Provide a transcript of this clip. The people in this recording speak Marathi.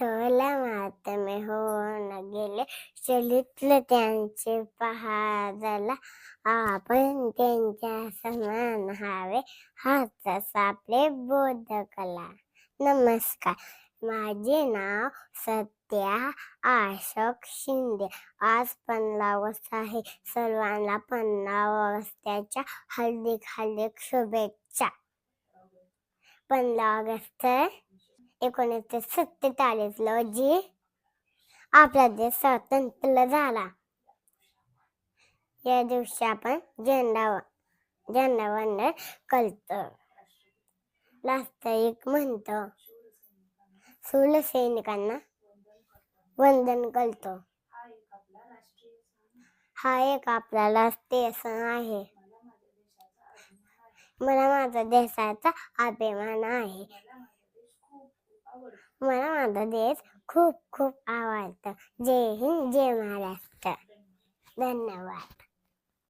थोला मातमे होऊन गेले चलितलं त्यांचे पहादला आपण त्यांच्या समान हवे हाच आपले बोधकला. नमस्कार माझे नाव सत्या अशोक शिंदे. आज पंधरा ऑगस्ट आहे. सर्वांना पंधरा वर्षाच्या हार्दिक हार्दिक शुभेच्छा. पंधरा ऑगस्ट एकोणीसशे सत्तेचाळीस रोजी आपला देश स्वतंत्र झाला. या दिवशी आपण झेंडा झेंडा वंदन करतो. एक म्हणतो शूर सैनिकांना वंदन करतो. हा एक आपला राष्ट्रीय सण आहे. मला माझ्या देशाचा अभिमान आहे. मला माझा देश खूप खूप आवडतं. जय हिंद जय महाराष्ट्र. धन्यवाद.